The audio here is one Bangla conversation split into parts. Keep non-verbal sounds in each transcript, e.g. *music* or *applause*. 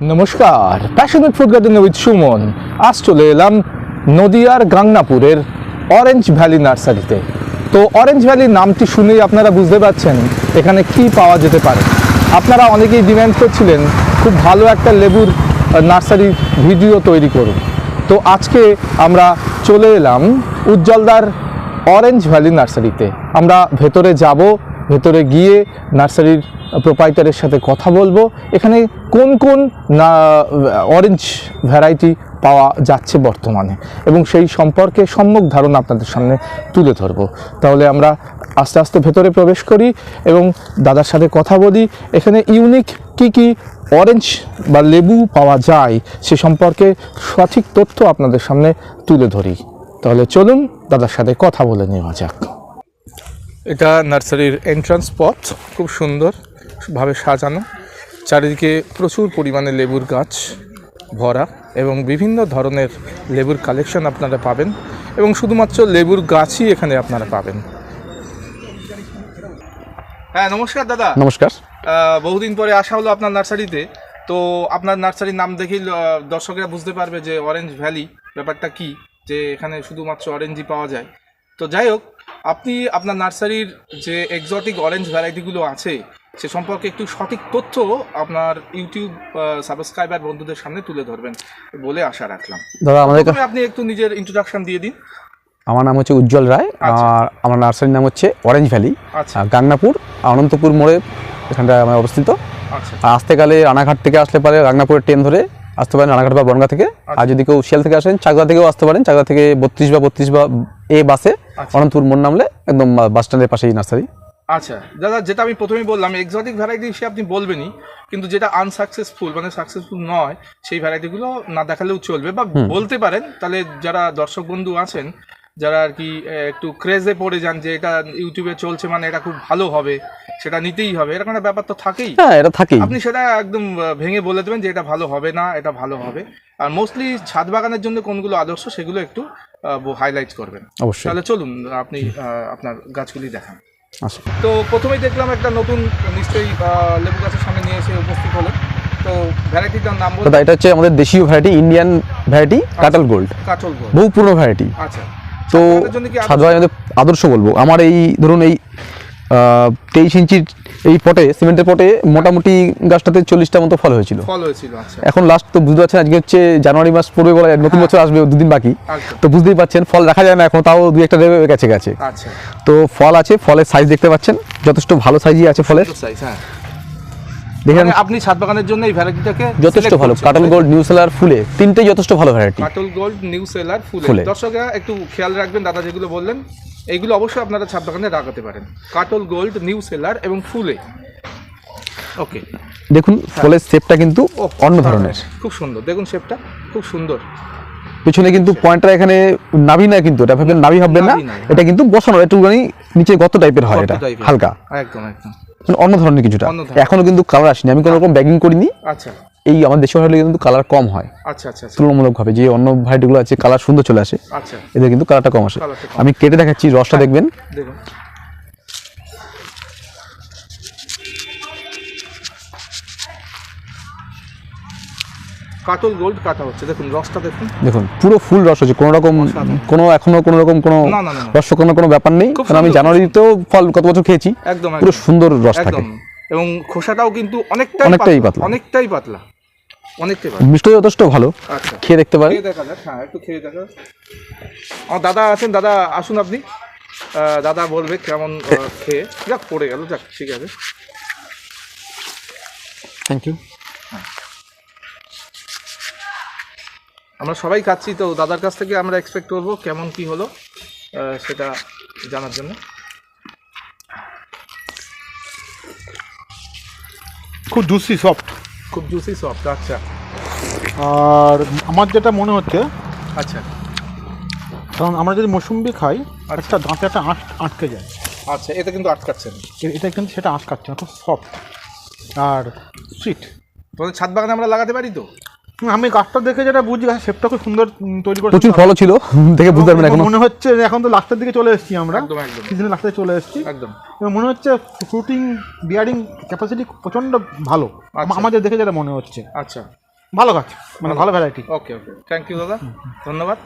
নমস্কার। Passionate food garden with Suman. আজ চলে এলাম নদিয়ার গাংনাপুরের অরেঞ্জ ভ্যালি নার্সারিতে। তো অরেঞ্জ ভ্যালি নামটি শুনেই আপনারা বুঝতে পারছেন এখানে কি পাওয়া যেতে পারে। আপনারা অনেকেই ডিমান্ড করছিলেন খুব ভালো একটা লেবুর নার্সারির ভিডিও তৈরি করুন। তো আজকে আমরা চলে এলাম উজ্জ্বলদার অরেঞ্জ ভ্যালি নার্সারিতে। আমরা ভেতরে যাব, ভেতরে গিয়ে নার্সারির প্রোপাইটারের সাথে কথা বলব। এখানে কোন কোন, না অরেঞ্জ ভ্যারাইটি পাওয়া যাচ্ছে বর্তমানে? এবং সেই সম্পর্কে সম্যক ধারণা আপনাদের সামনে তুলে ধরবো। তাহলে আমরা আস্তে আস্তে ভেতরে প্রবেশ করি এবং দাদার সাথে কথা বলি। এখানে ইউনিক কি কি অরেঞ্জ বা লেবু পাওয়া যায়, সে সম্পর্কে সঠিক তথ্য আপনাদের সামনে তুলে ধরি। তাহলে চলুন দাদার সাথে কথা বলে নেওয়া যাক। এটা নার্সারির এন্ট্রান্স পথ খুব সুন্দর। ভাবে সাজানো। চারিদিকে প্রচুর পরিমাণে লেবুর গাছ ভরা এবং বিভিন্ন ধরনের লেবুর কালেকশন আপনারা পাবেন এবং শুধুমাত্র লেবুর গাছই এখানে আপনারা পাবেন। হ্যাঁ নমস্কার দাদা। নমস্কার। বহুদিন পরে আসা হলো আপনার নার্সারিতে। তো আপনার নার্সারির নাম দেখেই দর্শকরা বুঝতে পারবে যে অরেঞ্জ ভ্যালি ব্যাপারটা কি যে এখানে শুধুমাত্র অরেঞ্জই পাওয়া যায়। তো যাই হোক আপনি আপনার নার্সারির যে এক্সোটিক অরেঞ্জ ভ্যারাইটিগুলো আছে সে সম্পর্কে একটু সঠিক তথ্য আপনার ইউটিউব সাবস্ক্রাইবার বন্ধুদের সামনে তুলে ধরবেন বলে আশা রাখলাম। দাদা আমাদের আপনি একটু নিজের ইন্ট্রোডাকশন দিয়ে দিন। আমার নাম হচ্ছে উজ্জ্বল রায় আচ্ছা। আর আমার নার্সারির নাম হচ্ছে অরেঞ্জ ভ্যালি আচ্ছা। গাংনাপুর অনন্তপুর মোড়ে এখানটায় আমার অবস্থিত। আচ্ছা। আর আসতে গেলে রানাঘাট থেকে আসলে পারে গাংনাপুরের ট্রেন ধরে আসতে পারেন রানাঘাট বা বনগা থেকে। আর যদি কেউ শিয়াল থেকে আসেন চাকদা থেকেও আসতে পারেন চাকদা থেকে বত্রিশ বা বত্রিশ বা এ বাসে আচ্ছা। অনন্তপুর মোড় নামলে একদম বাস স্ট্যান্ডের পাশেই নার্সারি। আচ্ছা দাদা যেটা আমি প্রথমেই বললাম এক্সোটিক ভ্যারাইটি সে আপনি বলবেনই কিন্তু যেটা আনসাকসেসফুল মানে সাকসেসফুল নয় সেই ভ্যারাইটিগুলো না দেখালেও চলবে বা বলতে পারেন তাহলে যারা দর্শক বন্ধু আছেন যারা আর কি একটু ক্রেজে পড়ে যান যে এটা ইউটিউবে চলছে মানে এটা খুব ভালো হবে সেটা নিতেই হবে এরকম একটা ব্যাপার তো থাকেই। হ্যাঁ এটা থাকেই। আপনি সেটা একদম ভেঙে বলে দেবেন যে এটা ভালো হবে না এটা ভালো হবে। আর মোস্টলি ছাদ বাগানের জন্য কোনগুলো আদর্শ সেগুলো একটু হাইলাইট করবেন। অবশ্যই। তাহলে চলুন আপনি আপনার গাছগুলি দেখান। তো প্রথমেই দেখলাম একটা নতুন নিশ্চয়ই লেবু গাছের সামনে নিয়ে এসে উপস্থিত হলো তো ভ্যারাইটিটার নাম বলতে এটা হচ্ছে আমাদের দেশীয় ভ্যারাইটি ইন্ডিয়ান ভ্যারাইটি কাটাল গোল্ড কাচল গোল্ড বহু পুরনো ভ্যারাইটি আচ্ছা। তো সাধারণত আদর্শ বলব। আমার এই ধরুন এই তেইশ ইঞ্চির এই পটে সিমেন্টের পটে মোটামুটি গাছটাতে চল্লিশটা মতো ফল হয়েছিল। ফল হয়েছিল আচ্ছা। এখন লাস্ট তো বুঝতে পারছেন আজকে হচ্ছে জানুয়ারি মাস পড়বে বলে নতুন বছর আসবে দুদিন বাকি। তো বুঝতেই পারছেন ফল দেখা যায় না এখন তাও দু একটা দেবে গেছে গেছে। আচ্ছা। তো ফল আছে ফলের সাইজ দেখতে পাচ্ছেন যথেষ্ট ভালো সাইজই আছে ফলের। হ্যাঁ। দেখেন মানে আপনি ছাদ বাগানের জন্য এই ভ্যারাইটিটাকে যথেষ্ট ভালো। কাটল গোল্ড নিউ সেলার ফুলে। তিনটেই যথেষ্ট ভালো ভ্যারাইটি কাটল গোল্ড নিউ সেলার ফুলে। দর্শকরা একটু খেয়াল রাখবেন দাদা যেগুলো বললেন এইগুলো অবশ্যই আপনারা ছাদ বাগানে লাগাতে পারেন। কাটল গোল্ড নিউ সেলার এবং ফুলে। ওকে দেখুন ফলের শেপটা কিন্তু অন্য ধরনের। খুব সুন্দর। দেখুন শেপটা খুব সুন্দর। পিছনে কিন্তু পয়েন্টটা এখানে নাভি না কিন্তু এটা ভাববেন নাভি ভাববেন না। এটা কিন্তু বসানো একটুখানি নিচে গত টাইপের হয় এটা হালকা। একদম একদম। অন্য ধরনের কিছুটা। এখনও কিন্তু কালার আসেনি। আমি কোনো রকম ব্যাগিং করিনি। আচ্ছা। এই আমার দেশীয় হলে কিন্তু কালার কম হয়। আচ্ছা আচ্ছা আচ্ছা। তুলনামূলকভাবে যে অন্য ভ্যারাইটিগুলো আছে কালার সুন্দর চলে আসে। আচ্ছা। এদের কিন্তু কালারটা কম আসে। আমি কেটে দেখাচ্ছি রসটা দেখবেন। কাটল গোল্ড কাটা হচ্ছে। দেখুন রসটা দেখুন। দেখুন পুরো ফুল রস হচ্ছে কোনো রকম কোনো এখনও কোনো রকম কোনো। রস কোনো কোনো ব্যাপার নেই। কারণ আমি জানুয়ারিতেও ফল গত বছর খেয়েছি। একদম পুরো সুন্দর রস থাকে। একদম। এবং খোসাটাও কিন্তু অনেকটাই অনেকটাই পাতলা। অনেকটাই পাতলা। অনেকটাই পাতলা। মিষ্ট যথেষ্ট ভালো। আচ্ছা। খেয়ে দেখতে পারেন। দেখা যাক। হ্যাঁ একটু খেয়ে দেখা। আমার দাদা আছেন। দাদা আসুন আপনি। দাদা বলবে কেমন খেয়ে। যাক পড়ে গেল। যাক ঠিক আছে। থ্যাংক ইউ আমরা সবাই খাচ্ছি তো দাদার কাছ থেকে আমরা এক্সপেক্ট করব কেমন কি হলো সেটা জানার জন্য। খুব জুসি সফট খুব জুসি সফট আচ্ছা। আর আমার যেটা মনে হচ্ছে আচ্ছা। কারণ আমরা যদি মৌসুম্বি খাই আর একটা দাঁতে একটা আঁট আটকে যায়। আচ্ছা এটা কিন্তু আটকাচ্ছে না। এটা কিন্তু সেটা আটকাচ্ছে না খুব সফট আর সুইট তোমাদের ছাদ বাগানে আমরা লাগাতে পারি তো? আমি গাছটা দেখে যেটা বুঝি শেপটা খুব সুন্দর তৈরি করে প্রচুর ফলও ছিল দেখে বুঝতে পারবেন এখনও। মনে হচ্ছে যে এখন তো লাস্টের দিকে চলে এসেছি আমরা। একদম একদম। সিজনের লাস্টে চলে এসেছি। একদম। মনে হচ্ছে ফ্রুটিং বিয়ারিং ক্যাপাসিটি প্রচণ্ড ভালো। আচ্ছা। আমাদের দেখে যেটা মনে হচ্ছে। আচ্ছা। ভালো গাছ মানে ভালো variety okay okay thank you দাদা। ধন্যবাদ।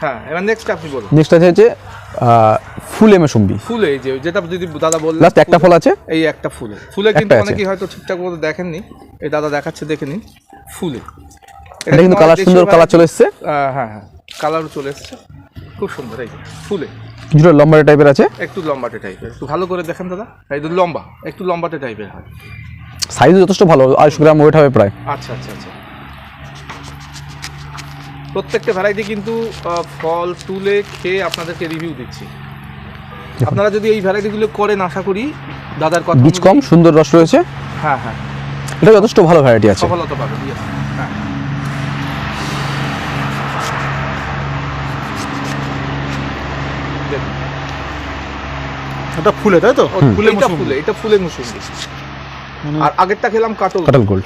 হ্যাঁ এবার নেক্সট আপনি বলুন। নেক্সট আছে হচ্ছে ফুলে মৌসুম্বি ফুলে এই যে যেটা যদি দাদা বললেন লাস্ট একটা ফল। আছে। এই একটা ফুলে। ফুলে কিন্তু। অনেকেই হয়তো ঠিকঠাক মতো দেখেননি। এই দাদা দেখাচ্ছে দেখে নিন। ফুলে। এটা কিন্তু কালার সুন্দর কালার চলে এসছে। হ্যাঁ হ্যাঁ। কালারও চলে এসছে। খুব সুন্দর এই ফুলে। কিছুটা লম্বা টাইপের আছে। একটু লম্বাটে টাইপের একটু ভালো করে দেখেন দাদা। এই যে লম্বা একটু লম্বাটে টাইপের হয়। সাইজ যথেষ্ট ভালো আড়াইশো গ্রাম ওয়েট হবে প্রায়। আচ্ছা আচ্ছা আচ্ছা। প্রত্যেকটা ভ্যারাইটি কিন্তু ফল তুলে খেয়ে আপনাদেরকে রিভিউ দিচ্ছি। আপনারা যদি এই ভ্যারাইটিগুলো করেন আশা করি দাদার কথা বীজ কম সুন্দর রস রয়েছে। হ্যাঁ হ্যাঁ। এটা যথেষ্ট ভালো ভ্যারাইটি আছে। সফলতা হ্যাঁ। এটা ফুলে তাই তো? ফুলে এটা ফুলে এটা ফুলে মুসুম্বি মানে আর আগেরটা খেলাম কাটল কাটাল গোল্ড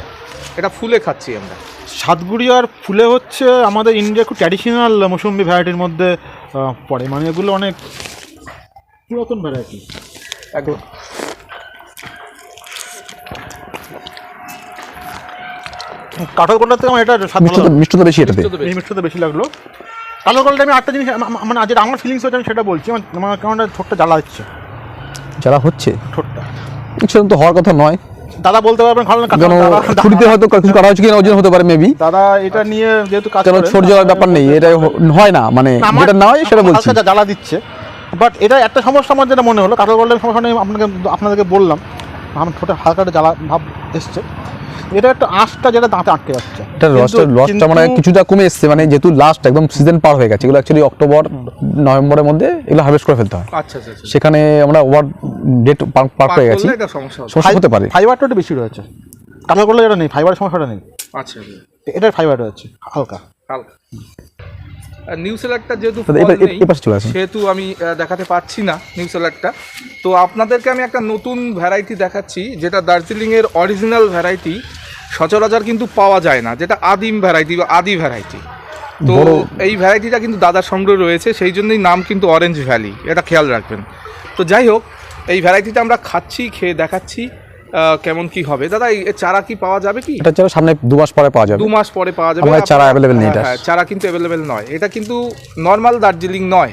এটা ফুলে খাচ্ছি আমরা। সাতগুড়ি আর ফুলে হচ্ছে আমাদের ইন্ডিয়া খুব ট্র্যাডিশনাল মৌসুম্বি ভ্যারাইটির মধ্যে পড়ে। মানে এগুলো অনেক পুরাতন ভ্যারাইটি একদম। কাঠল থেকে আমার এটা মিষ্টতা মিষ্টতা বেশি এটাতে। মিষ্টতা বেশি। এই মিষ্টটা বেশি লাগল। কালো কলটা আমি আটটা জিনিস মানে আজ আমার ফিলিংস হচ্ছে আমি সেটা বলছি। আমার আমার কেমন ঠোঁটটা জ্বালা হচ্ছে। যারা হচ্ছে? ঠোঁটটা। সেরকম তো হওয়ার কথা নয়। দাদা বলতে পারবেন ভালো না কেন ছুটিতে হয়তো কিছু করা হচ্ছে কিনা ওজন হতে পারে মেবি দাদা এটা নিয়ে যেহেতু কাজ কেন ছোট যাওয়ার ব্যাপার নেই এটা হয় না। মানে যেটা না হয় সেটা বলছি। জ্বালা দিচ্ছে। বাট এটা একটা সমস্যা আমার যেটা মনে হলো। কাঠল গোল্ডের সমস্যা আপনাকে আপনাদেরকে বললাম। আমার ঠোঁটে হালকা একটা জ্বালা ভাব এসছে। এটা একটা আঁশটা যেটা দাঁতে আটকে যাচ্ছে। এটা লসটা কিন্তু- মানে কিছুটা কমে এসছে মানে যেহেতু লাস্ট একদম সিজন পার হয়ে গেছে এগুলো অ্যাকচুয়ালি অক্টোবর নভেম্বরের মধ্যে এগুলো হারভেস্ট করে ফেলতে হয়। আচ্ছা আচ্ছা আচ্ছা। সেখানে আমরা ওভার ডেট পার পার হয়ে গেছি। সমস্যা হতে পারে। ফাইবারটা একটু বেশি রয়েছে। কাঠল করলে যেটা নেই ফাইবারের সমস্যাটা নেই। আচ্ছা আচ্ছা। এটার ফাইবার রয়েছে হালকা। হালকা। নিউ সেলারটা যেহেতু আসুন। সেহেতু আমি দেখাতে পারছি না নিউ সেলারটা তো আপনাদেরকে আমি একটা নতুন ভ্যারাইটি দেখাচ্ছি যেটা দার্জিলিংয়ের অরিজিনাল ভ্যারাইটি সচরাচর কিন্তু পাওয়া যায় না যেটা আদিম ভ্যারাইটি বা আদি ভ্যারাইটি তো এই ভ্যারাইটিটা কিন্তু দাদার সংগ্রহে রয়েছে সেই জন্যই নাম কিন্তু অরেঞ্জ ভ্যালি এটা খেয়াল রাখবেন। তো যাই হোক এই ভ্যারাইটিটা আমরা খাচ্ছি খেয়ে দেখাচ্ছি। কেমন কি হবে? দাদা এই চারা কি পাওয়া যাবে কি? এটা ছাড়া সামনে দু মাস পরে পাওয়া যাবে। দু মাস পরে পাওয়া যাবে। আমার চারা available নেই এটার। হ্যাঁ, চারা কিন্তু অ্যাভেলেবেল নয়। এটা কিন্তু নর্মাল দার্জিলিং নয়।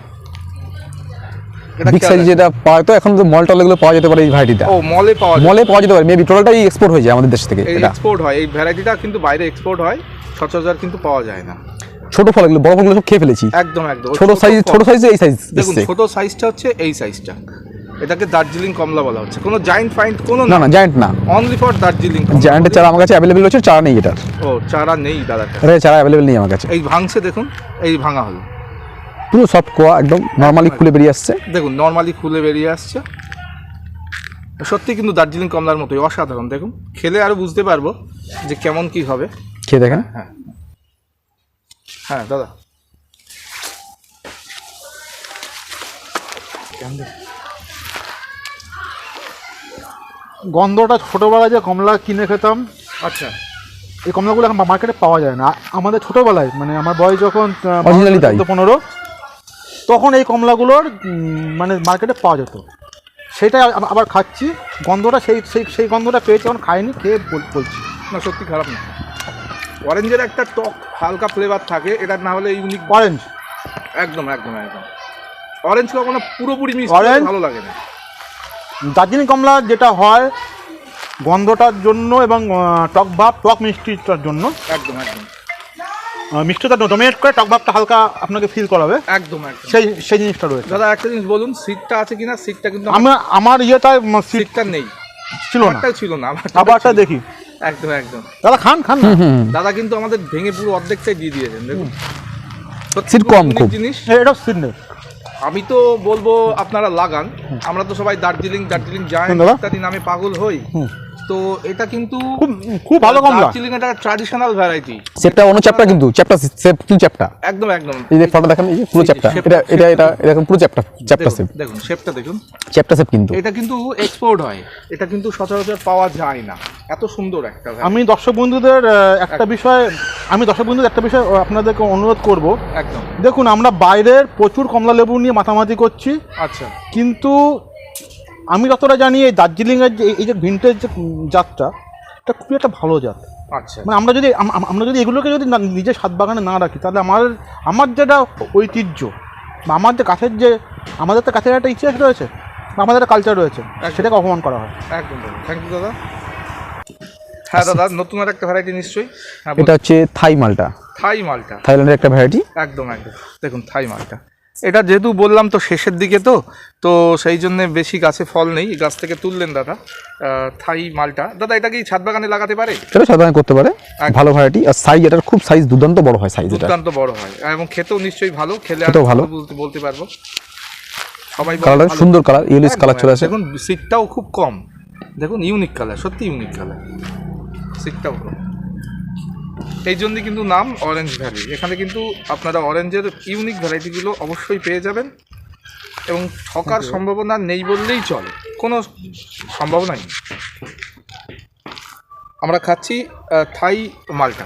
এটা বিগ সাইজ। যেটা পাওয়া তো এখন তো মল টল এগুলো পাওয়া যেতে পারে এই ভ্যারাইটিটা ও মলে পাওয়া যায় মলে পাওয়া যেতে পারে। মেবি টোটালটাই এক্সপোর্ট হয়ে যায় আমাদের দেশ থেকে এটা। এক্সপোর্ট হয়। এই ভ্যারাইটিটা কিন্তু বাইরে এক্সপোর্ট হয়। সচরাচর কিন্তু পাওয়া যায় না। ছোট ফল এগুলো বড় ফলগুলো সব খেয়ে ফেলেছি। একদম একদম। ছোট সাইজ ছোট সাইজে এই সাইজ দেখুন ছোট সাইজটা হচ্ছে এই সাইজটা এটাকে দার্জিলিং কমলা বলা হচ্ছে। কোনো জায়েন্ট ফাইন্ড কোনো না না জায়ান্ট না। অনলি ফর দার্জিলিং জায়ান্টের চারা আমার কাছে অ্যাভেলেবেল হচ্ছে চারা নেই এটার। ও চারা নেই দাদা। এটা চারা অ্যাভেলেবেল নেই আমার কাছে। এই ভাঙছে দেখুন এই ভাঙা হলো। পুরো সব কোয়া একদম নর্মালি খুলে বেরিয়ে আসছে। দেখুন নর্মালি খুলে বেরিয়ে আসছে। সত্যি কিন্তু দার্জিলিং কমলার মতোই অসাধারণ। দেখুন খেলে আরও বুঝতে পারব যে কেমন কি হবে। খেয়ে দেখেন। হ্যাঁ। হ্যাঁ দাদা। গন্ধটা ছোটোবেলায় যে কমলা কিনে খেতাম আচ্ছা। এই কমলাগুলো এখন মার্কেটে পাওয়া যায় না। আমাদের ছোটোবেলায় মানে আমার বয়স যখন পনেরো তখন এই কমলাগুলোর মানে মার্কেটে পাওয়া যেত। সেটাই আবার খাচ্ছি গন্ধটা সেই সেই সেই গন্ধটা পেয়েছি এখন খাইনি খেয়ে বলছি। না সত্যি খারাপ না। অরেঞ্জের একটা টক হালকা ফ্লেভার থাকে এটা না হলে ইউনিক অরেঞ্জ একদম একদম একদম। অরেঞ্জ কখনো পুরোপুরি মিষ্টি Orange? ভালো লাগে না। দার্জিলিং কমলা যেটা হয় গন্ধটার জন্য এবং টক ভাব টক মিষ্টিটার জন্য। একদম একদম। মিষ্টিটা ডোমিনেট করে টক ভাবটা হালকা আপনাকে ফিল করাবে। একদম একদম। সেই সেই জিনিসটা রয়েছে। দাদা একটা জিনিস বলুন সিটটা আছে কিনা? সিটটা কিন্তু আমি আমার ইয়েটা সিট সিটটা নেই। ছিল না। ছিল না আবারটা দেখি। একদম একদম। দাদা খান খান না। দাদা কিন্তু আমাদের ভেঙে পুরো অর্ধেকটাই দিয়ে দিয়েছেন দেখুন। সিট কম। জিনিস। এটা সিট নেই। আমি তো বলব আপনারা লাগান। আমরা তো সবাই দার্জিলিং দার্জিলিং যাই ইত্যাদি নামে পাগল হই। তো এটা কিন্তু খুব খুব ভালো কমলা। দার্জিলিং এটা ট্র্যাডিশনাল ভ্যারাইটি সেপটা অন্য চ্যাপ্টা কিন্তু চ্যাপ্টা সেপ কিন্তু চ্যাপ্টা একদম একদম। এই যে ফটো দেখেন এই যে পুরো চ্যাপ্টা এটা এটা এটা এরকম পুরো চ্যাপ্টা চ্যাপ্টা সেপ দেখুন দেখুন শেপটা দেখুন। চ্যাপ্টা সেপ কিন্তু। এটা কিন্তু এক্সপোর্ট হয়। এটা কিন্তু সচরাচর পাওয়া যায় না। এত সুন্দর একটা আমি দর্শক বন্ধুদের একটা বিষয় আমি দর্শক বন্ধুদের একটা বিষয় আপনাদেরকে অনুরোধ করব। একদম। দেখুন আমরা বাইরের প্রচুর কমলা লেবু নিয়ে মাতামাতি করছি। আচ্ছা। কিন্তু আমি যতটা জানি এই দার্জিলিংয়ের যে এই যে ভিন্টেজ যে জাতটা এটা খুবই একটা ভালো জাত আচ্ছা। মানে আমরা যদি আম- আম- আমরা যদি এগুলোকে যদি না- নিজের সাত বাগানে না রাখি তাহলে আমার আমার যেটা ঐতিহ্য বা আমার যে কাছের যে আমাদের তো কাছের একটা ইতিহাস রয়েছে বা আমাদের একটা কালচার রয়েছে সেটাকে অপমান করা হয়। একদম থ্যাংক ইউ দাদা। হ্যাঁ দাদা নতুন আর একটা ভ্যারাইটি নিশ্চয়ই? হ্যাঁ এটা হচ্ছে থাই মালটা। থাই মালটা। থাইল্যান্ডের একটা ভ্যারাইটি একদম একদম। দেখুন থাই মালটা। এটা যেহেতু বললাম তো শেষের দিকে তো তো সেই জন্য বেশি গাছে ফল নেই। গাছ থেকে তুললেন দাদা থাই মালটা। দাদা এটা কি ছাদ বাগানে লাগাতে পারে? এটা সাধারণ করতে পারে। ভালো ভ্যারাইটি আর সাইজ এটার খুব সাইজ দুর্দান্ত বড় হয় সাইজ এটা। দুর্দান্ত বড় হয়। এবং খেতেও নিশ্চয়ই ভালো। খেলে ভালো। বলতে পারব। সবাই বলে কালারটা সুন্দর কালার একদম, কালার চলে আসে। দেখুন সিটটাও খুব কম। দেখুন ইউনিক কালার সত্যি ইউনিক কালার সিটটাও কম। এই জন্যই কিন্তু নাম অরেঞ্জ ভ্যালি এখানে কিন্তু আপনারা অরেঞ্জের ইউনিক ভ্যারাইটিগুলো অবশ্যই পেয়ে যাবেন এবং ঠকার সম্ভাবনা নেই বললেই চলে। কোনো সম্ভাবনাই নেই। আমরা খাচ্ছি থাই মালটা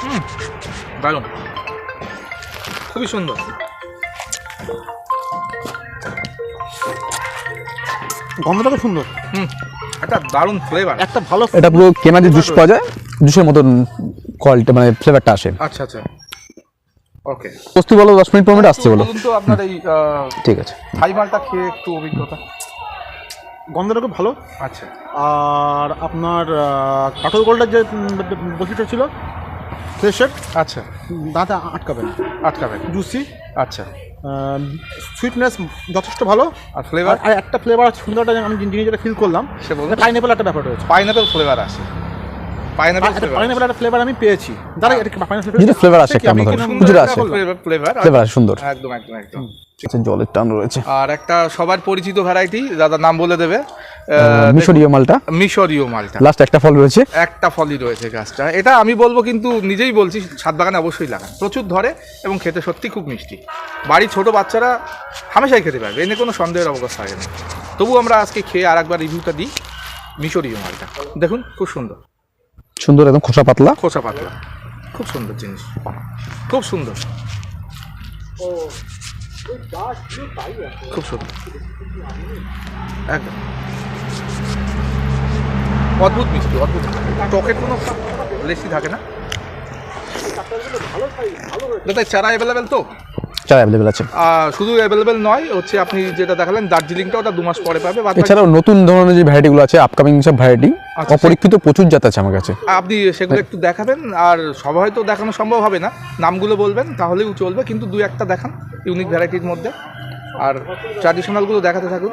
হুম দারুণ। খুবই সুন্দর। গন্ধটা খুব সুন্দর। হুম। একটা দারুণ ফ্লেভার একটা ভালো এটা পুরো কেনা যে জুস পাওয়া যায় জুসের মতন কোয়ালিটি মানে ফ্লেভারটা আসে। আচ্ছা আচ্ছা। ওকে বস্তু বলো দশ মিনিট পনেরো মিনিট আসছে বলো। তো আপনার এই ঠিক আছে। থাই মালটা খেয়ে একটু অভিজ্ঞতা। গন্ধটা খুব ভালো। আচ্ছা। আর আপনার কাঠল যে বৈশিষ্ট্য ছিল ফ্রেশের আচ্ছা। দাঁতে আটকাবে না। আটকাবে জুসি আচ্ছা। সুইটনেস যথেষ্ট ভালো। আর ফ্লেভার আর একটা ফ্লেভার সুন্দরটা আমি জিনিস যেটা ফিল করলাম সে বলতে পাইনঅ্যাপেল একটা ব্যাপার রয়েছে। পাইনাপেল ফ্লেভার আছে। পাইনাপেল ফ্লেভার পাইনঅ্যাপেল একটা ফ্লেভার আমি পেয়েছি। দাঁড়া এটা পাইনঅ্যাপেল যদি ফ্লেভার আসে একটা আমাদের। কিছুটা আছে। ফ্লেভার ফ্লেভার সুন্দর। একদম একদম একদম। আচ্ছা, জলের টান রয়েছে। আর একটা সবার পরিচিত ভ্যারাইটি দাদা নাম বলে দেবে। মিশরীয় মালটা? মিশরীয় মালটা। লাস্ট একটা ফল রয়েছে। একটা ফলই রয়েছে গাছটা। এটা আমি বলব কিন্তু নিজেই বলছি ছাদ বাগানে অবশ্যই লাগান। প্রচুর ধরে এবং খেতে সত্যি খুব মিষ্টি। বাড়ির ছোট বাচ্চারা হামেশাই খেতে পারবে এনে কোনো সন্দেহের অবকাশ থাকে না। তবু আমরা আজকে খেয়ে আর একবার রিভিউটা দিই মিশরীয় মালটা। দেখুন খুব সুন্দর। সুন্দর একদম খোসা পাতলা। খোসা পাতলা। খুব সুন্দর জিনিস। খুব সুন্দর। খুব সুন্দর। একদম। অদ্ভুত মিষ্টি অদ্ভুত। টকের কোনো লেসি থাকে না। দাদা চারা অ্যাভেলেবেল তো? চারা অ্যাভেলেবেল আছে। শুধু অ্যাভেলেবেল নয় হচ্ছে আপনি যেটা দেখালেন দার্জিলিংটা ওটা দু মাস পরে পাবে। এছাড়াও নতুন ধরনের যে ভ্যারাইটিগুলো আছে আপকামিং সব ভ্যারাইটি আচ্ছা। অপরীক্ষিত প্রচুর জাত আছে আমার কাছে। আপনি সেগুলো একটু দেখাবেন আর সব হয়তো দেখানো সম্ভব হবে না। নামগুলো বলবেন তাহলেও চলবে কিন্তু দু একটা দেখান। ইউনিক ভ্যারাইটির মধ্যে। আর ট্র্যাডিশনালগুলো দেখাতে থাকুন।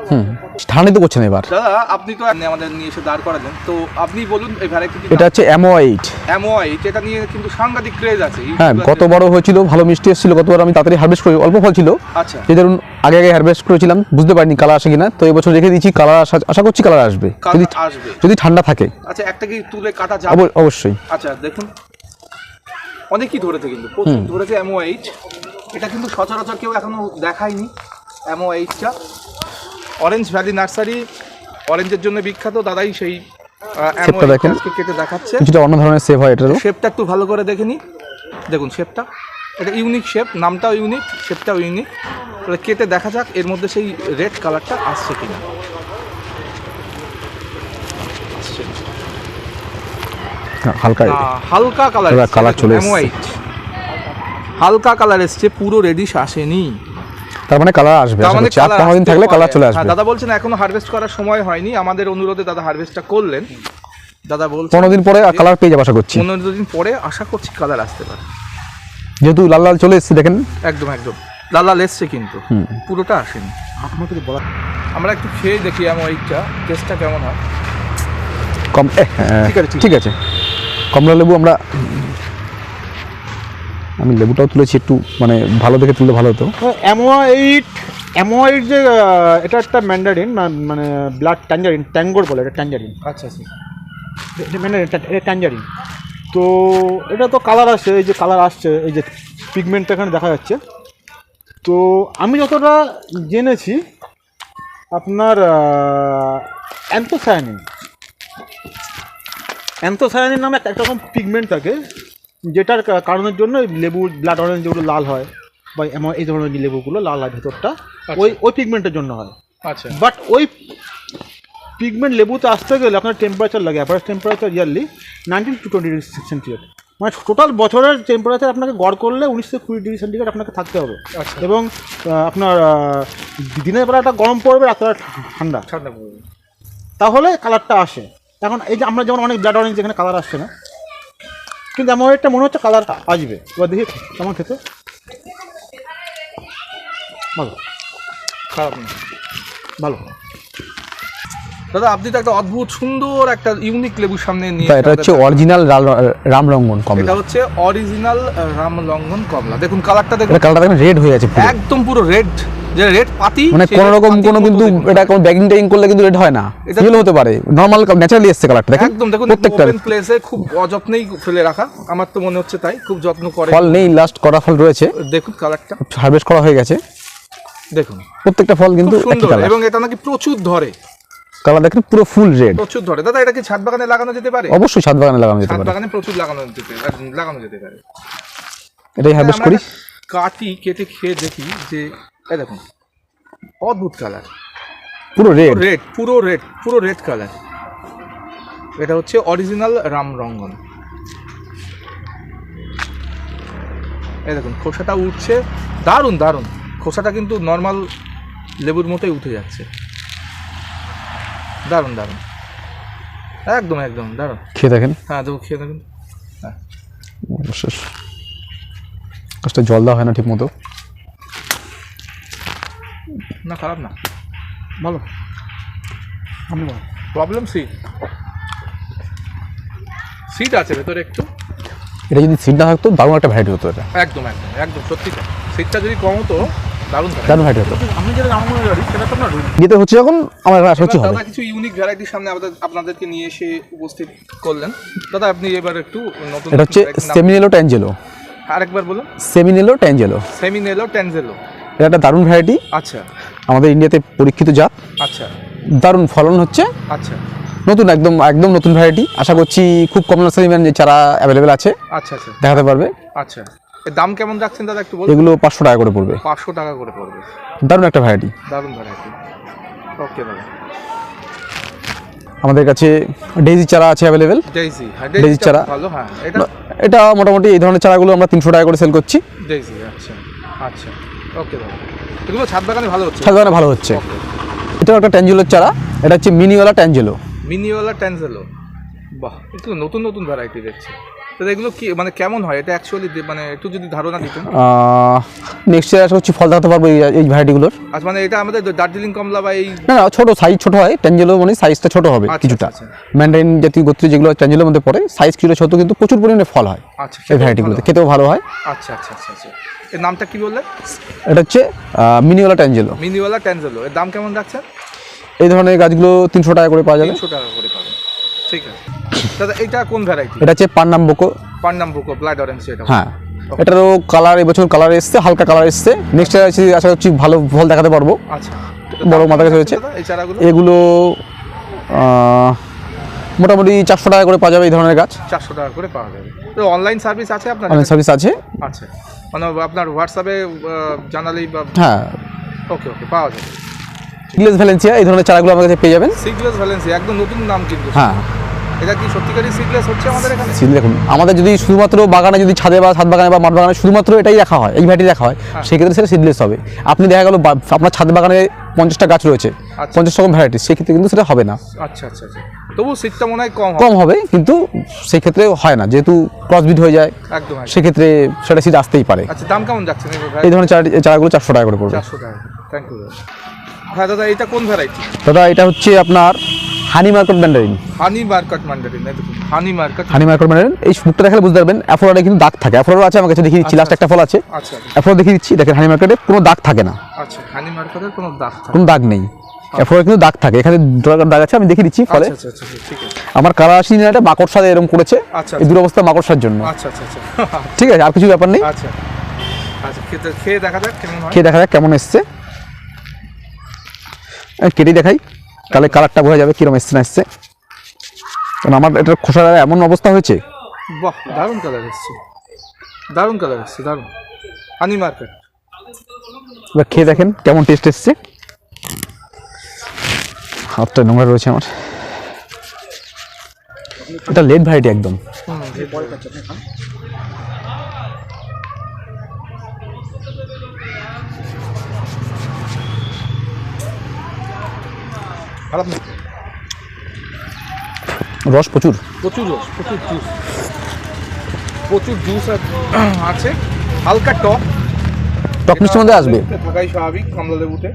ঠান্ডা তো করছেন এবার। দাদা আপনি তো আমাদের নিয়ে এসে দাঁড় করালেন। তো আপনি বলুন এই ভ্যারাইটি এটা হচ্ছে অ্যামো এইট অ্যামোয়াইট এটা নিয়ে কিন্তু সাংঘাতিক ক্রেজ আছে। হ্যাঁ গত বড় হয়েছিল ভালো মিষ্টি এসেছিল গতবার আমি তাড়াতাড়ি হারভেস্ট করি অল্প ফল ছিল। আচ্ছা। যে ধরুন আগে আগে হারভেস্ট করেছিলাম বুঝতে পারিনি কালার আসে কিনা তো এবছর রেখে দিয়েছি কালার আসা আশা করছি কালার আসবে। যদি আসবে। যদি ঠান্ডা থাকে। আচ্ছা একটা কি তুলে কাটা যাবে? অব- অবশ্যই। আচ্ছা দেখুন। অনেকই ধরেছে কিন্তু প্রচুর ধরেছে এমও এইচ এটা কিন্তু সচরাচর কেউ এখনও দেখায়নি এমও এইচটা অরেঞ্জ ভ্যালি নার্সারি অরেঞ্জের জন্য বিখ্যাত দাদাই সেই শেপটা দেখেন। কেটে দেখাচ্ছে। কিছুটা অন্য ধরনের সেভ হয় এটারও। শেপটা একটু ভালো করে দেখে নিই দেখুন শেপটা এটা ইউনিক শেপ নামটাও ইউনিক শেপটাও ইউনিক এবার কেটে দেখা যাক এর মধ্যে সেই রেড কালারটা আসছে কিনা। হ্যাঁ, হালকা হালকা কালার colour চলে এসছে। হালকা কালার এসছে পুরো রেডিশ আসেনি। তার মানে কালার আসবে তার মানে। আর পনেরো দিন থাকলে কালার চলে হ্যাঁ, আসবে। দাদা বলছেন এখনও হারভেস্ট করার সময় হয়নি। আমাদের অনুরোধে দাদা হারভেস্টটা করলেন। দাদা বলছেন পনেরো দিন পরে কালার পেয়ে যাব আশা করছি। পনেরো দিন পরে আশা করছি কালার আসতে পারে। যেহেতু লাল লাল চলে এসছে দেখেন। একদম একদম। লাল লাল এসছে কিন্তু। পুরোটা আসেনি। আমার কিছু বলার আমরা একটু খেয়ে দেখি এমন ওইটা টেস্টটা কেমন হয়? কম ঠিক আছে, ঠিক ঠিক আছে। কমলা লেবু আমরা আমি লেবুটাও তুলেছি একটু মানে ভালো দেখে তুললে ভালো হতো। অ্যামোয়াইট অ্যামোয়াইট যে এটা একটা ম্যান্ডারিন মানে ব্লাড ট্যাঞ্জারিন ট্যাঙ্গোর বলে এটা ট্যাঞ্জারিন আচ্ছা আচ্ছা। ম্যান্ডারিন এটা ট্যাঞ্জারিন তো এটা তো কালার আসছে এই যে কালার আসছে এই যে পিগমেন্টটা এখানে দেখা যাচ্ছে। তো আমি যতটা জেনেছি আপনার অ্যান্থোসায়ানিন অ্যান্থোসায়ানিন নামে একটা একটা রকম পিগমেন্ট থাকে। যেটার কারণের জন্য লেবু ব্লাড অরেঞ্জ যেগুলো লাল হয় বা এমন এই ধরনের যে লেবুগুলো লাল হয় ভেতরটা ওই ওই পিগমেন্টের জন্য হয়। আচ্ছা। বাট ওই পিগমেন্ট লেবুতে আসতে গেলে আপনার টেম্পারেচার লাগে average temperature yearly nineteen to twenty degree centigrade মানে টোটাল বছরের টেম্পারেচার আপনাকে গড় করলে উনিশ থেকে কুড়ি ডিগ্রি সেন্টিগ্রেড আপনাকে থাকতে হবে। আচ্ছা। এবং আপনার দিনের বেলাটা গরম পড়বে রাত্রে ঠান্ডা। ঠান্ডা পড়বে। তাহলে কালারটা আসে। এখন এই যে আমরা যেমন অনেক ব্লাড অরেঞ্জ এখানে কালার আসছে না। কিন্তু এমন একটা মনে হচ্ছে কালার আসবে। এবার দেখি কেমন খেতে। ভালো। খারাপ না ভালো। দাদা আপনি তো একটা অদ্ভুত সুন্দর একটা ইউনিক লেবুর সামনে নিয়ে এটা হচ্ছে অরিজিনাল রামরঙ্গন এটা কমলা। হচ্ছে অরিজিনাল রাম লঙ্ঘন কমলা। দেখুন কালারটা দেখুন। কালারটা দেখেন রেড হয়ে আছে একদম পুরো রেড যে রেড পাতি মানে কোনো রকম কোনো কিন্তু এটা কোনো ব্যাগিং ট্যাগিং করলে কিন্তু রেড হয় না। এটা- ফিল হতে পারে। নর্মাল ন্যাচারালি এসছে কালারটা দেখেন? একদম দেখুন প্রত্যেকটা। প্লেসে খুব অযত্নেই ফেলে রাখা। আমার তো মনে হচ্ছে তাই খুব যত্ন করে। ফল নেই লাস্ট কটা ফল রয়েছে। দেখুন কালারটা হারভেস্ট করা হয়ে গেছে। দেখুন। প্রত্যেকটা ফল কিন্তু এবং এটা নাকি প্রচুর ধরে। কালার দেখেন পুরো ফুল রেড প্রচুর ধরে। দাদা এটা কি ছাদ বাগানে লাগানো যেতে পারে? অবশ্যই ছাদ বাগানে লাগানো যেতে ছাদ বাগানে প্রচুর লাগানো যেতে পারে লাগানো যেতে পারে। এটাই হারভেস্ট করি। কাটি কেটে খেয়ে দেখি যে এই দেখুন অদ্ভুত কালার পুরো রেড রেড পুরো রেড পুরো রেড কালার এটা হচ্ছে অরিজিনাল রাম রঙ্গন এই দেখুন খোসাটা উঠছে। দারুণ দারুণ। খোসাটা কিন্তু নর্মাল লেবুর মতোই উঠে যাচ্ছে। দারুণ দারুণ। একদম একদম দারুণ। খেয়ে দেখেন। হ্যাঁ দেখো খেয়ে দেখেন। হ্যাঁ। জল দেওয়া হয় না ঠিক মতো না খারাপ না। বলো আমি বলুন। প্রবলেম সিট সিট আছে ভেতরে একটু। এটা যদি সিড না থাকতো দারুণ একটা ভ্যারাইটি হতো এটা। একদম একদম একদম সত্যি সিটটা যদি কম হতো দারুণ দারুণ ভ্যারাইটি হতো। আমি যেটা আমার মনে করি সেটা তো আপনার যেতে হচ্ছে যখন আমার আশা হচ্ছে হবে। দাদা কিছু ইউনিক ভ্যারাইটির সামনে আপনাদেরকে নিয়ে এসে উপস্থিত করলেন। দাদা আপনি এবার একটু নতুন এটা হচ্ছে সেমিনেলো ট্যাঞ্জেলো আরেকবার বলুন। সেমিনেলো ট্যাঞ্জেলো সেমিনেলো ট্যানজেলো এটা একটা দারুণ ভ্যারাইটি আচ্ছা। আমাদের ইন্ডিয়াতে পরীক্ষিত জাত। আচ্ছা। দারুণ ফলন হচ্ছে। আচ্ছা। নতুন একদম একদম নতুন ভ্যারাইটি আশা করছি খুব কম নার্সারি ম্যান যে চারা অ্যাভেলেবেল আছে আচ্ছা আচ্ছা। দেখাতে পারবে। আচ্ছা। এর দাম কেমন রাখছেন দাদা একটু বলুন? এগুলো পাঁচশো টাকা করে পড়বে। পাঁচশো টাকা করে পড়বে। দারুণ একটা ভ্যারাইটি দারুণ ভ্যারাইটি ওকে দাদা। আমাদের কাছে ডেইজি চারা আছে অ্যাভেলেবেল ডেইজি হ্যাঁ ডেইজি চারা। ভালো হ্যাঁ এটা এটা মোটামুটি এই ধরনের চারাগুলো আমরা তিনশো টাকা করে সেল করছি। ডেইজি আচ্ছা আচ্ছা। ওকে এগুলো ছাদ বাগানে ভালো হচ্ছে? সাধারণত ভালো হচ্ছে। এটা একটা ট্যাঞ্জেলোর চারা। এটা হচ্ছে মিনিওয়ালা ট্যাঞ্জেলো। মিনিওয়ালা ট্যানজেলো বাহ একটু নতুন নতুন ভ্যারাইটি দেখছি। দাদা এগুলো কি মানে কেমন হয়? এটা অ্যাকচুয়ালি মানে একটু যদি ধারণা দিতেন। নেক্সট ইয়ার আশা করছি ফল দেখাতে পারব এই এই ভ্যারাইটিগুলোর। আচ্ছা মানে এটা আমাদের দার্জিলিং কমলা বা এই না না ছোটো সাইজ ছোট হয় ট্যাঞ্জেলো মানে সাইজটা ছোট হবে আচ্ছা, কিছুটা। আচ্ছা, ম্যান্ডারিন জাতীয় গোত্রী যেগুলো ট্যাঞ্জেলোর মধ্যে পড়ে সাইজ কিছুটা ছোট কিন্তু প্রচুর পরিমাণে ফল হয় আচ্ছা এই ভ্যারাইটিগুলোতে। খেতেও ভালো হয়। আচ্ছা আচ্ছা আচ্ছা আচ্ছা। এর নামটা কি বললেন এটা হচ্ছে মিনিওয়ালা ট্যাঞ্জেলো মিনিওয়ালা ট্যানজেলো এর দাম কেমন রাখছেন এই ধরনের গাছগুলো তিনশো টাকা করে পাওয়া যাবে। তিনশো টাকা করে পাবেন। ঠিক আছে। দাদা এটা কোন ভ্যারাইটি এটা হচ্ছে পান্নাম বোকো পান্নাম ব্লাড অরেঞ্জ এটা হ্যাঁ। এটারও কালার এবছর কালার এসছে হালকা কালার এসছে। নেক্সট ইয়ার আছে আশা করছি ভালো ফল দেখাতে পারব। আচ্ছা। বড় মাথা কাছে হয়েছে। চারাগুলো? এগুলো মোটামুটি চারশো টাকা করে পাওয়া যাবে এই ধরনের গাছ। চারশো টাকা করে পাওয়া যাবে। তো অনলাইন সার্ভিস আছে আপনার অনলাইন সার্ভিস আছে। আচ্ছা। মানে আপনার হোয়াটসঅ্যাপে জানালেই বা হ্যাঁ। ওকে ওকে পাওয়া যাবে। ইংলিশ ভ্যালেন্সিয়া এই ধরনের চারাগুলো আমার কাছে পেয়ে যাবেন। সিগলেস ভ্যালেন্সি একদম নতুন নাম কিন্তু। হ্যাঁ। এটা কি সত্যিকারই সিগলেস হচ্ছে আমাদের এখানে? সিল দেখুন আমাদের যদি শুধুমাত্র বাগানে যদি ছাদে বা ছাদ বাগানে বা মাঠ বাগানে শুধুমাত্র এটাই রাখা হয় এই ভ্যারাইটি রাখা হয় সেক্ষেত্রে সেটা সিডলেস হবে। আপনি দেখা গেল আপনার ছাদ বাগানে পঞ্চাশটা গাছ রয়েছে আচ্ছা। পঞ্চাশ রকম ভ্যারাইটি সেক্ষেত্রে কিন্তু সেটা হবে না। আচ্ছা আচ্ছা আচ্ছা। তবু সিটটা মনে হয় কম হবে। কম হবে কিন্তু সেই ক্ষেত্রে হয় না যেহেতু ক্রসবিট হয়ে যায় একদম। সেক্ষেত্রে সেটা সিট আসতেই পারে। আচ্ছা দাম কেমন যাচ্ছে এই ধরনের চারা চারাগুলো চারশো টাকা করে পড়বে। চারশো টাকা। থ্যাংক ইউ হ্যাঁ দাদা এটা কোন ভ্যারাইটি দাদা এটা হচ্ছে আপনার honey market mandarin honey market দেখুন honey market honey market mandarin এই মুখটা দেখালে বুঝতে পারবেন অ্যাফোরাডে কিন্তু দাগ থাকে। অ্যাফোরাডো আছে আমার কাছে দেখিয়ে দিচ্ছি লাস্ট একটা ফল আছে। আচ্ছা অ্যাফোরাডো দেখিয়ে দিচ্ছি দেখেন হানি মার্কেটে কোনো দাগ থাকে না। আচ্ছা হানি মার্কেটের কোনো দাগ কোনো দাগ নেই। অ্যাফোরাডো কিন্তু দাগ থাকে। এখানে দাগ আছে আমি দেখিয়ে দিচ্ছি ফলে। আচ্ছা আচ্ছা আচ্ছা আমার কারা আসি না এটা মাকড়সার এরকম করেছে আচ্ছা, এই দুরবস্থা মাকড়সার জন্য। আচ্ছা আচ্ছা আচ্ছা। ঠিক আছে আর কিছু ব্যাপার নেই। আচ্ছা আচ্ছা খেয়ে দেখা যাক কেমন এসছে। কেটে দেখাই। তাহলে কালারটা বোঝা যাবে কীরকম এসছে না এসছে কারণ আমার এটার খোসার এমন অবস্থা হয়েছে। বাহ দারুণ কালার এসছে। দারুণ কালার এসছে দারুণ। হানি মার্কেট এবার খেয়ে দেখেন কেমন টেস্ট এসছে। হাতটা নোংরা রয়েছে আমার। এটা লেট ভ্যারাইটি একদম। খারাপ না রস প্রচুর। প্রচুর রস প্রচুর জুস প্রচুর জুস *clears throat* আছে। হালকা টক। টক মিষ্টির মধ্যে আসবে। থাকাই স্বাভাবিক কমলা লেবুতে।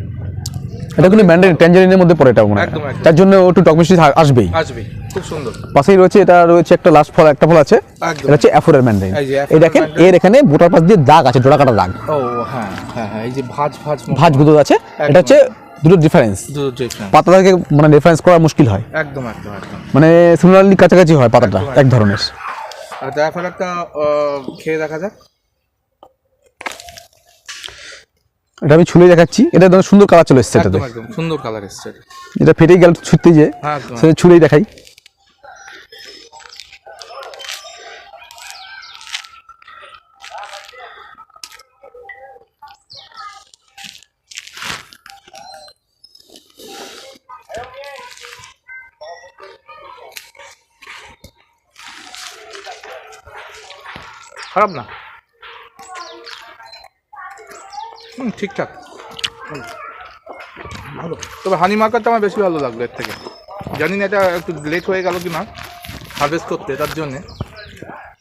এটা কিন্তু ম্যান্ডারিন ট্যাঞ্জারিনের মধ্যে পড়ে এটা মনে হয়। তার জন্য একটু টক মিষ্টি আসবেই। আসবে খুব সুন্দর। পাশেই রয়েছে এটা রয়েছে একটা লাস্ট ফল একটা ফল আছে। এটা হচ্ছে অ্যাফোরের ম্যান্ডারিন এই দেখেন এর এখানে বোটার পাশ দিয়ে দাগ আছে ডোরা কাটা দাগ। ও হ্যাঁ হ্যাঁ হ্যাঁ এই যে ভাজ ভাজ। ভাঁজ গুঁতো আছে। এটা হচ্ছে দুটো ডিফারেন্স পাতাটাকে মানে ডিফারেন্স করা মুশকিল হয়। একদম একদম একদম। মানে সিমিলারলি কাছাকাছি হয় পাতাটা এক ধরনের। একটা খেয়ে দেখা যাক। এটা আমি ছুলে দেখাচ্ছি। এটা একদম সুন্দর কালার চলে এসছে এটাতে। সুন্দর কালার এসছে এটা। ফেটে ফেটেই গেল ছুটতে যে হ্যাঁ সেটা ছুলেই দেখাই। খারাপ না। হুম ঠিকঠাক। হুম, ভালো। তবে হানি মার্কারটা আমার বেশি ভালো লাগল এর থেকে। জানি না এটা একটু লেট হয়ে গেল কি না হারভেস্ট করতে তার জন্যে।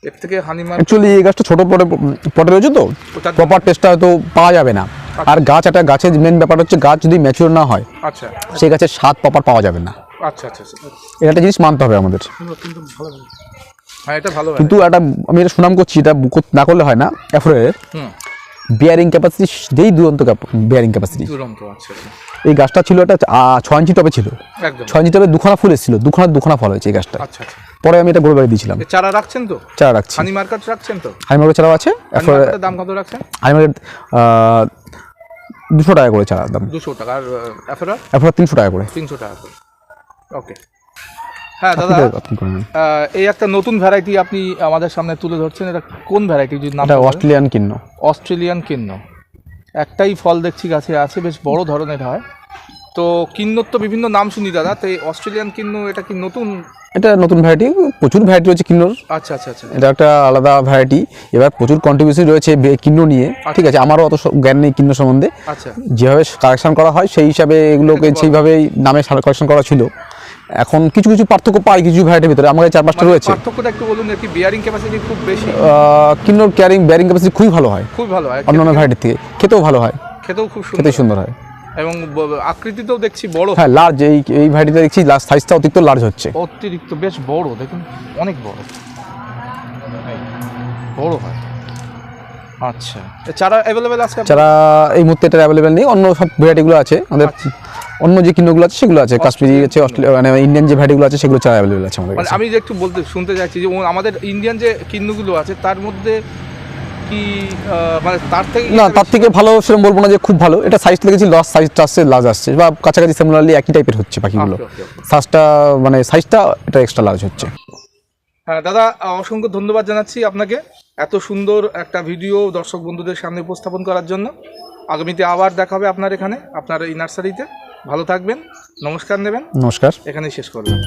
এর থেকে হানি মার্ক অ্যাকচুয়ালি এই গাছটা ছোটো পটে পটে রয়েছে তো? প্রপার টেস্টটা হয়তো পাওয়া যাবে না। আর গাছ একটা গাছের মেন ব্যাপার হচ্ছে গাছ যদি ম্যাচিওর না হয় আচ্ছা। সেই গাছের স্বাদ প্রপার পাওয়া যাবে না। আচ্ছা আচ্ছা আচ্ছা। এটা একটা জিনিস মানতে হবে আমাদের। হ্যাঁ এটা ভালো কিন্তু একটা আমি এটা সুনাম করছি এটা না করলে হয় না। অ্যাফ্রোয়ের বিয়ারিং ক্যাপাসিটি যেই দুরন্ত বিয়ারিং ক্যাপাসিটি দুরন্ত আচ্ছা আচ্ছা। এই গাছটা ছিল একটা ছয় ইঞ্চি টবে ছিল। ছয় ইঞ্চি টবে দুখানা ফুল এসেছিল দুখানা দুখানা ফল হয়েছে এই গাছটা আচ্ছা আচ্ছা। পরে আমি এটা গরু বাড়ি দিয়েছিলাম চারা রাখছেন তো? চারা রাখছি। হানি মার্কার রাখছেন তো? হাইমার্কেট চারাও আছে হানি দাম কত রাখছেন? হাইমার্কেট দুশো টাকা করে চারার দাম। দুশো টাকা আর অ্যাফেরা এরপর তিনশো টাকা করে। তিনশো টাকা করে। ওকে। হ্যাঁ দাদা এই একটা নতুন ভ্যারাইটি আপনি আমাদের সামনে তুলে ধরছেন। এটা কোন ভ্যারাইটি যদি নাম অস্ট্রেলিয়ান কিন্ন। অস্ট্রেলিয়ান কিন্ন। একটাই ফল দেখছি গাছে আছে বেশ বড় ধরনের হয়। তো কিন্নর তো বিভিন্ন নাম শুনি দাদা। তো এই অস্ট্রেলিয়ান কিন্ন এটা কি নতুন? এটা নতুন ভ্যারাইটি প্রচুর ভ্যারাইটি রয়েছে কিন্নর। আচ্ছা আচ্ছা আচ্ছা। এটা একটা আলাদা ভ্যারাইটি এবার প্রচুর কন্ট্রিবিউশন রয়েছে কিন্ন নিয়ে। ঠিক আছে আমারও অত জ্ঞান নেই কিন্ন সম্বন্ধে। আচ্ছা। যেভাবে কালেকশন করা হয় সেই হিসাবে এগুলোকে সেইভাবেই নামে কালেকশন করা ছিল এখন কিছু কিছু পার্থক্য পাই কিছু ভ্যারাইটির ভিতরে আমার কাছে চার পাঁচটা মানে রয়েছে। পার্থক্যটা একটু বলুন আর কি বিয়ারিং ক্যাপাসিটি খুব বেশি। কিন্নর ক্যারিং ব্যারিং ক্যাপাসিটি খুবই ভালো হয়। খুব ভালো হয়। অন্যান্য ভ্যারাইটির থেকে। খেতেও ভালো হয়। খেতেও খুব সুন্দর খেতেই সুন্দর হয়। এবং আকৃতিতেও দেখছি বড়। হ্যাঁ লার্জ এই এই ভ্যারাইটিতে দেখছি লার্জ সাইজটা অতিরিক্ত লার্জ হচ্ছে। অতিরিক্ত বেশ বড় দেখুন অনেক বড়। বড় হয়। আচ্ছা। চারা অ্যাভেলেবেল আছে? যারা এই মুহূর্তে এটা অ্যাভেলেবেল নেই। অন্য সব ভ্যারাইটিগুলো আছে। আমাদের আচ্ছা। অন্য যে কিন্নগুলো আছে সেগুলো আছে। কাশ্মীরি আছে অস্ট্রেলিয়া মানে ইন্ডিয়ান যে ভ্যারাইটিগুলো আছে সেগুলো চা অ্যাভেলেবেল আছে আমাদের মানে আমি যে একটু বলতে শুনতে চাইছি যে আমাদের ইন্ডিয়ান যে কিন্নুগুলো আছে তার মধ্যে কি মানে তার থেকে না তার থেকে ভালো সেরকম বলব না যে খুব ভালো। এটা সাইজ দেখেছি লস সাইজটা আসছে লাজ আসছে। বা কাছাকাছি সিমিলারলি একই টাইপের হচ্ছে পাখিগুলো. সাইজটা মানে সাইজটা এটা এক্সট্রা লার্জ হচ্ছে। হ্যাঁ দাদা অসংখ্য ধন্যবাদ জানাচ্ছি আপনাকে এত সুন্দর একটা ভিডিও দর্শক বন্ধুদের সামনে উপস্থাপন করার জন্য। আগামীতে আবার দেখা হবে আপনার এখানে আপনার এই নার্সারিতে। ভালো থাকবেন নমস্কার নেবেন। নমস্কার। এখানেই শেষ করবেন